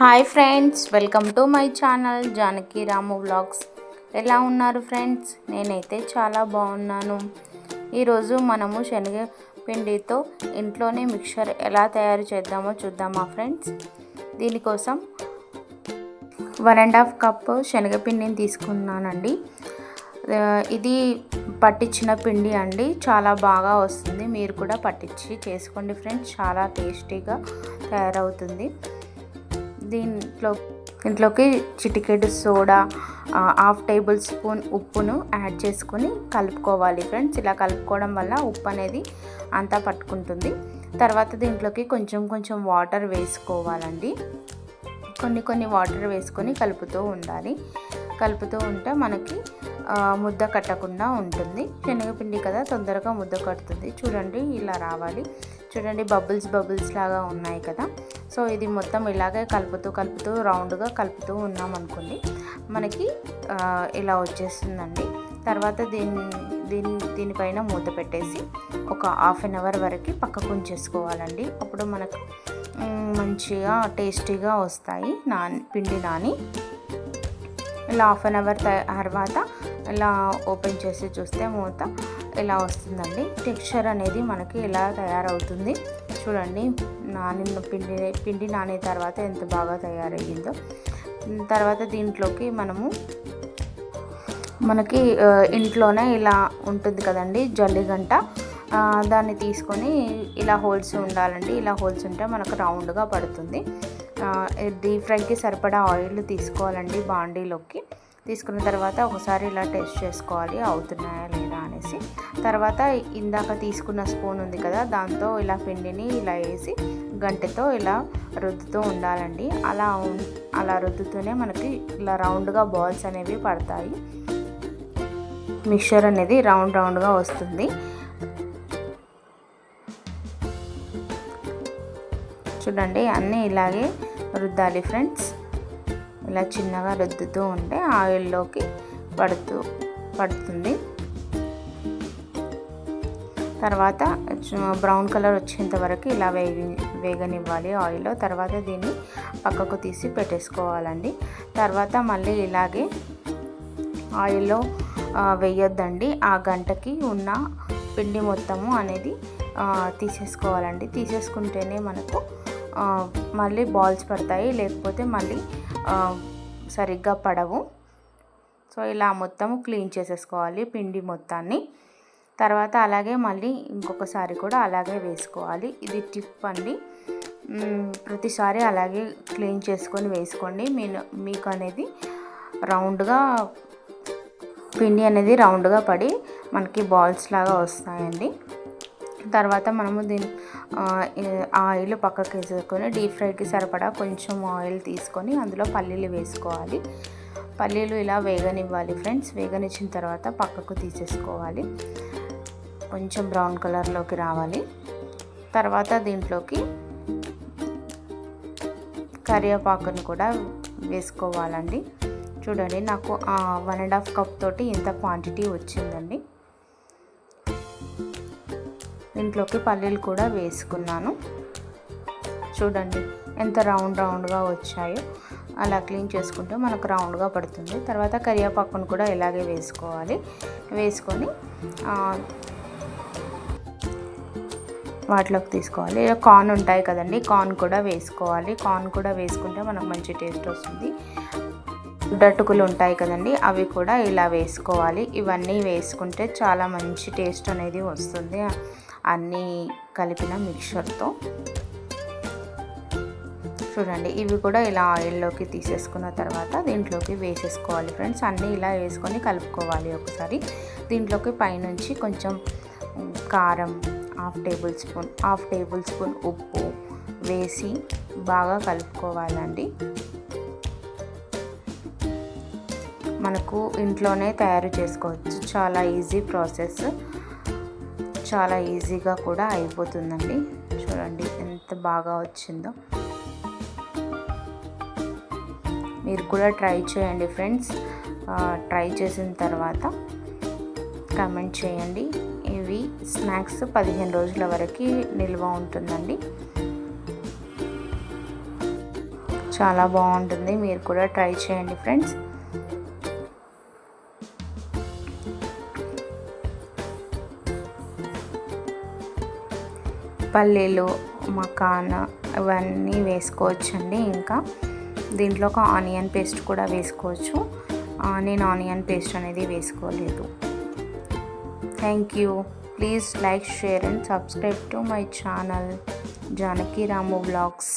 Hi friends welcome to my channel Janaki Ramu vlogs. ఎలా ఉన్నారు friends? నేనైతే చాలా బాగున్నాను. ఈరోజు మనము శనగ పిండితో ఇంట్లోనే మిక్చర్ ఎలా తయారు చేద్దామో చూద్దామా ఫ్రెండ్స్? దీనికోసం వన్ అండ్ హాఫ్ కప్ శనగపిండిని తీసుకున్నానండి. ఇది పట్టించిన పిండి అండి. చాలా బాగా వస్తుంది. మీరు కూడా పట్టించి చేసుకోండి ఫ్రెండ్స్. చాలా టేస్టీగా తయారవుతుంది. దీంట్లో దీంట్లోకి చిటికెడు సోడా హాఫ్ టేబుల్ స్పూన్ ఉప్పును యాడ్ చేసుకొని కలుపుకోవాలి ఫ్రెండ్స్. ఇలా కలుపుకోవడం వల్ల ఉప్పు అనేది అంతా పట్టుకుంటుంది. తర్వాత దీంట్లోకి కొంచెం కొంచెం వాటర్ వేసుకోవాలండి. కొన్ని కొన్ని వాటర్ వేసుకొని కలుపుతూ ఉండాలి. కలుపుతూ ఉంటే మనకి ముద్ద కట్టకుండా ఉంటుంది. శనగపిండి కదా తొందరగా ముద్ద కట్టుతుంది చూడండి ఇలా రావాలి. చూడండి బబుల్స్ బబుల్స్ లాగా ఉన్నాయి కదా. సో ఇది మొత్తం ఇలాగే కలుపుతూ కలుపుతూ రౌండ్గా కలుపుతూ ఉన్నాం అనుకోండి. మనకి ఇలా వచ్చేస్తుందండి. తర్వాత దీన్ని దీని దీనిపైన మూత పెట్టేసి ఒక హాఫ్ అన్ అవర్ వరకు పక్కకు ఉంచేసుకోవాలండి. అప్పుడు మనకు మంచిగా టేస్టీగా వస్తాయి నాన్ పిండి నాని. ఇలా హాఫ్ అన్ అవర్ తర్వాత ఇలా ఓపెన్ చేసి చూస్తే మూత ఇలా వస్తుందండి? టెక్స్చర్ అనేది మనకి ఇలా తయారవుతుంది? చూడండి నానిన పిండి పిండి నానే తర్వాత ఎంత బాగా తయారయ్యిందో. తర్వాత దీంట్లోకి మనము మనకి ఇంట్లోనే ఇలా ఉంటుంది కదండి జల్లిగంట దాన్ని తీసుకొని ఇలా హోల్స్ ఉండాలండి. ఇలా హోల్స్ ఉంటే మనకు రౌండ్గా పడుతుంది. డీప్ ఫ్రైకి సరిపడా ఆయిల్ తీసుకోవాలండి బాండీలోకి. తీసుకున్న తర్వాత ఒకసారి ఇలా టెస్ట్ చేసుకోవాలి అవుతున్నాయా లేదా అనేసి. తర్వాత ఇందాక తీసుకున్న స్పూన్ ఉంది కదా దాంతో ఇలా పిండిని ఇలా వేసి గంటెతో ఇలా రుద్దుతూ ఉండాలండి. అలా అలా రుద్దుతూనే మనకి ఇలా రౌండ్గా బాల్స్ అనేవి పడతాయి. మిక్చర్ అనేది రౌండ్ రౌండ్గా వస్తుంది. చూడండి అన్నీ ఇలాగే రుద్దాలి ఫ్రెండ్స్. ఇలా చిన్నగా రుద్దుతూ ఉంటే ఆయిల్లోకి పడుతూ పడుతుంది. తర్వాత బ్రౌన్ కలర్ వచ్చేంత వరకు ఇలా వేగి వేగనివ్వాలి ఆయిల్లో. తర్వాత దీన్ని పక్కకు తీసి పెట్టేసుకోవాలండి. తర్వాత మళ్ళీ ఇలాగే ఆయిల్లో వేయొద్దండి. ఆ గంటకి ఉన్న పిండి మొత్తము అనేది తీసేసుకోవాలండి. తీసేసుకుంటేనే మనకు మళ్ళీ బాల్స్ పడతాయి లేకపోతే మళ్ళీ సరిగ్గా పడవు. సో ఇలా మొత్తము క్లీన్ చేసేసుకోవాలి పిండి మొత్తాన్ని. తర్వాత అలాగే మళ్ళీ ఇంకొకసారి కూడా అలాగే వేసుకోవాలి. ఇది టిప్ అండి. ప్రతిసారి అలాగే క్లీన్ చేసుకొని వేసుకోండి. మీ మీకు అనేది రౌండ్గా పిండి అనేది రౌండ్గా పడి మనకి బాల్స్ లాగా వస్తాయండి. తర్వాత మనము దీని ఆ, ఆయిల్ పక్కకి వేసుకొని డీప్ ఫ్రైకి సరిపడా కొంచెం ఆయిల్ తీసుకొని అందులో పల్లీలు వేసుకోవాలి. పల్లీలు ఇలా వేగనివ్వాలి ఫ్రెండ్స్. వేగనిచ్చిన తర్వాత పక్కకు తీసేసుకోవాలి. కొంచెం బ్రౌన్ కలర్లోకి రావాలి. తర్వాత దీంట్లోకి కరివేపాకును కూడా వేసుకోవాలండి. చూడండి నాకు వన్ అండ్ హాఫ్ కప్ తోటి ఇంత క్వాంటిటీ వచ్చిందండి. దీంట్లోకి పల్లీలు కూడా వేసుకున్నాను. చూడండి ఎంత రౌండ్ రౌండ్గా వచ్చాయో. అలా క్లీన్ చేసుకుంటే మనకు రౌండ్గా పడుతుంది. తర్వాత కరివేపాకును కూడా ఇలాగే వేసుకోవాలి. వేసుకొని వాటిలోకి తీసుకోవాలి. ఇలా కార్న్ ఉంటాయి కదండి కార్న్ కూడా వేసుకోవాలి. కార్న్ కూడా వేసుకుంటే మనకు మంచి టేస్ట్ వస్తుంది. డట్టుకులు ఉంటాయి కదండి అవి కూడా ఇలా వేసుకోవాలి. ఇవన్నీ వేసుకుంటే చాలా మంచి టేస్ట్ అనేది వస్తుంది. అన్నీ కలిపిన మిక్చర్తో. చూడండి ఇవి కూడా ఇలా ఆయిల్లోకి తీసేసుకున్న తర్వాత దీంట్లోకి వేసేసుకోవాలి ఫ్రెండ్స్. అన్నీ ఇలా వేసుకొని కలుపుకోవాలి ఒకసారి. దీంట్లోకి పైనుంచి కొంచెం కారం half tablespoon half tablespoon ఉప్పు వేసి బాగా కలుపుకోవాలండి. మనకు ఇంట్లోనే తయారు చేసుకోవచ్చు. చాలా ఈజీ ప్రాసెస్. చాలా ఈజీగా కూడా అయిపోతుందండి. చూడండి ఎంత బాగా వచ్చిందో. మీరు కూడా ట్రై చేయండి ఫ్రెండ్స్. ట్రై చేసిన తర్వాత కమెంట్ చేయండి. ఇవి స్నాక్స్ పదిహేను రోజుల వరకు నిల్వ ఉంటుందండి. చాలా బాగుంటుంది. మీరు కూడా ట్రై చేయండి ఫ్రెండ్స్. పల్లీలు మకాన్ ఇవన్నీ వేసుకోవచ్చండి ఇంకా. దీంట్లో ఒక ఆనియన్ పేస్ట్ కూడా వేసుకోవచ్చు. నేను ఆనియన్ పేస్ట్ అనేది వేసుకోలేదు. Thank you please like share and subscribe to my channel Janaki Ramu blogs